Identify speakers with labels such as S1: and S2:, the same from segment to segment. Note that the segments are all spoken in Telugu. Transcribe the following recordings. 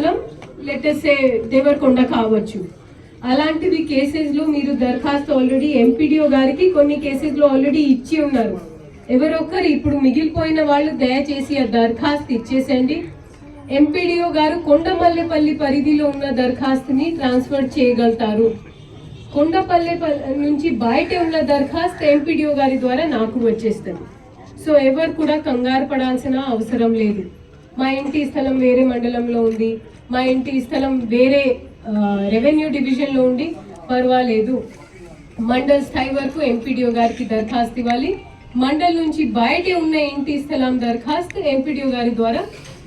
S1: స్థలం లెటెస్సే దేవరకొండ కావచ్చు. అలాంటివి కేసెస్లో మీరు దరఖాస్తు ఆల్రెడీ ఎంపీడీఓ గారికి కొన్ని కేసెస్లో ఆల్రెడీ ఇచ్చి ఉన్నారు. ఎవరొక్కరు ఇప్పుడు మిగిలిపోయిన వాళ్ళు దయచేసి ఆ దరఖాస్తు ఇచ్చేసండి. ఎంపీడీఓ గారు కొండమల్లెపల్లి పరిధిలో ఉన్న దరఖాస్తుని ట్రాన్స్ఫర్ చేయగలుగుతారు. కొండపల్లె నుంచి బయట ఉన్న దరఖాస్తు ఎంపీడీఓ గారి ద్వారా నాకు వచ్చేస్తుంది. సో ఎవరు కూడా కంగారు పడాల్సిన అవసరం లేదు. మా ఇంటి స్థలం వేరే మండలంలో ఉంది. మా ఇంటి స్థలం వేరే రెవెన్యూ డివిజన్లో ఉండి పర్వాలేదు. మండల్ స్థాయి వరకు ఎంపీడీఓ గారికి దరఖాస్తు ఇవ్వాలి. మండల్ నుంచి బయట ఉన్న ఇంటి స్థలం దరఖాస్తు ఎంపీడీఓ గారి ద్వారా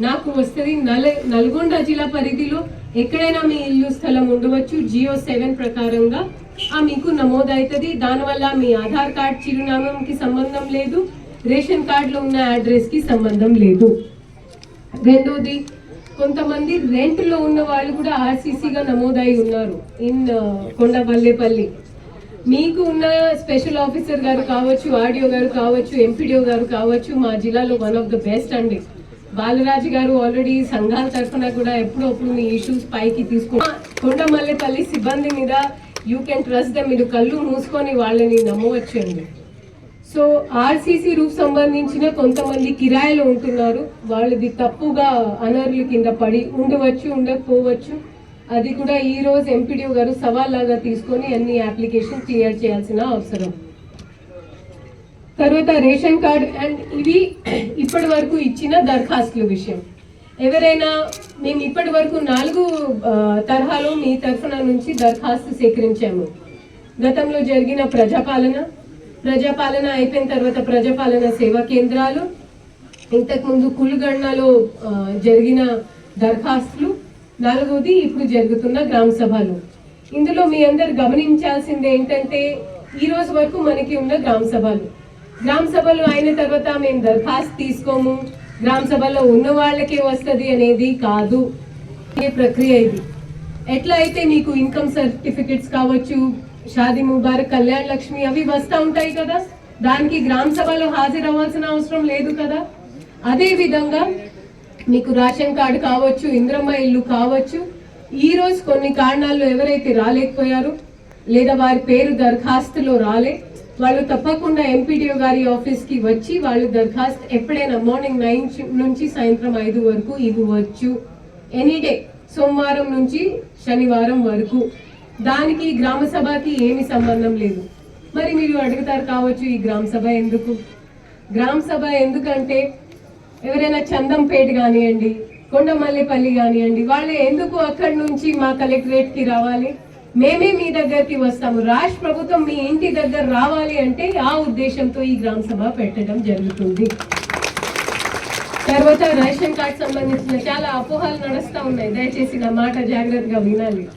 S1: నాకు వస్తుంది. నల్ నల్గొండ జిల్లా పరిధిలో ఎక్కడైనా మీ ఇల్లు స్థలం ఉండవచ్చు. జియో సెవెన్ ప్రకారంగా ఆ మీకు నమోదవుతుంది దానివల్ల మీ ఆధార్ కార్డ్ చిరునామాకి సంబంధం లేదు. రేషన్ కార్డులో ఉన్న అడ్రస్కి సంబంధం లేదు. రెండోది కొంతమంది రెంట్లో ఉన్న వాళ్ళు కూడా ఆర్సీసీగా నమోదై ఉన్నారు ఇన్ కొండపల్లేపల్లి మీకు ఉన్న స్పెషల్ ఆఫీసర్ గారు కావచ్చు ఆడియో గారు కావచ్చు ఎంపీడీఓ గారు కావచ్చు మా జిల్లాలో వన్ ఆఫ్ ద బెస్ట్ అండి. బాలరాజు గారు ఆల్రెడీ సంఘాల తరఫున కూడా ఎప్పుడప్పుడు మీ ఇష్యూస్ పైకి తీసుకు కొండమల్లేపల్లి సిబ్బంది మీద యూ కెన్ ట్రస్ట్ దే మీరు కళ్ళు మూసుకొని వాళ్ళని నమ్మవచ్చు అండి సో ఆర్సీసీ రూప్ సంబంధించిన కొంతమంది కిరాయిలో ఉంటున్నారు. వాళ్ళది తప్పుగా అనర్లు కింద పడి ఉండవచ్చు ఉండకపోవచ్చు. అది కూడా ఈ రోజు ఎంపీడీఓ గారు సవాల్లాగా తీసుకొని అన్ని అప్లికేషన్ క్లియర్ చేయాల్సిన అవసరం. తర్వాత రేషన్ కార్డ్ అండ్ ఇవి ఇప్పటి వరకు ఇచ్చిన దరఖాస్తుల విషయం. ఎవరైనా మేము ఇప్పటి వరకు నాలుగు తరహాలో మీ తరఫున నుంచి దరఖాస్తు సేకరించాము. గతంలో జరిగిన ప్రజాపాలన ప్రజాపాలన అయిపోయిన తర్వాత ప్రజాపాలన సేవా కేంద్రాలు ఇంతకుముందు కులుగణలో జరిగిన దరఖాస్తులు. నాలుగవది ఇప్పుడు జరుగుతున్న గ్రామ సభలు. ఇందులో మీ అందరు గమనించాల్సింది ఏంటంటే ఈ రోజు వరకు మనకి ఉన్న గ్రామ సభలు. గ్రామ సభలు అయిన తర్వాత మేము దరఖాస్తు తీసుకోము. గ్రామ సభలో ఉన్న వాళ్ళకే వస్తుంది అనేది కాదు. ప్రక్రియ ఇది? ఎట్లా అయితే మీకు ఇన్కమ్ సర్టిఫికెట్స్ కావచ్చు షాదీ ముబారక్ కళ్యాణ్ లక్ష్మి అవి వస్తూ ఉంటాయి కదా? దానికి గ్రామ సభలో హాజరవ్వాల్సిన అవసరం లేదు కదా? అదే విధంగా మీకు రేషన్ కార్డు కావచ్చు ఇంద్రమ్మ ఇల్లు కావచ్చు ఈ రోజు కొన్ని కారణాల్లో ఎవరైతే రాలేకపోయారో లేదా వారి పేరు దరఖాస్తులో రాలే వాళ్ళు తప్పకుండా ఎంపీడీఓ గారి ఆఫీస్కి వచ్చి వాళ్ళు దరఖాస్తు ఎప్పుడైనా మార్నింగ్ నైన్ నుంచి సాయంత్రం ఐదు వరకు ఇవ్వచ్చు. ఎనీ డే సోమవారం నుంచి శనివారం వరకు. దానికి గ్రామ సభకి ఏమి సంబంధం లేదు. మరి మీరు అడుగుతారు కావచ్చు ఈ గ్రామ సభ ఎందుకు? గ్రామ సభ ఎందుకంటే ఎవరైనా చందంపేట కానివ్వండి కొండమల్లిపల్లి కానివ్వండి వాళ్ళు ఎందుకు అక్కడి నుంచి మా కలెక్టరేట్కి రావాలి? మేమే మీ దగ్గరికి వస్తాము. రాష్ట్ర ప్రభుత్వం మీ ఇంటి దగ్గర రావాలి అంటే ఆ ఉద్దేశంతో ఈ గ్రామ సభ పెట్టడం జరుగుతుంది. తర్వాత రేషన్ కార్డ్ సంబంధించిన చాలా అపోహలు నడుస్తూ ఉన్నాయి. దయచేసి నా మాట జాగ్రత్తగా వినాలి.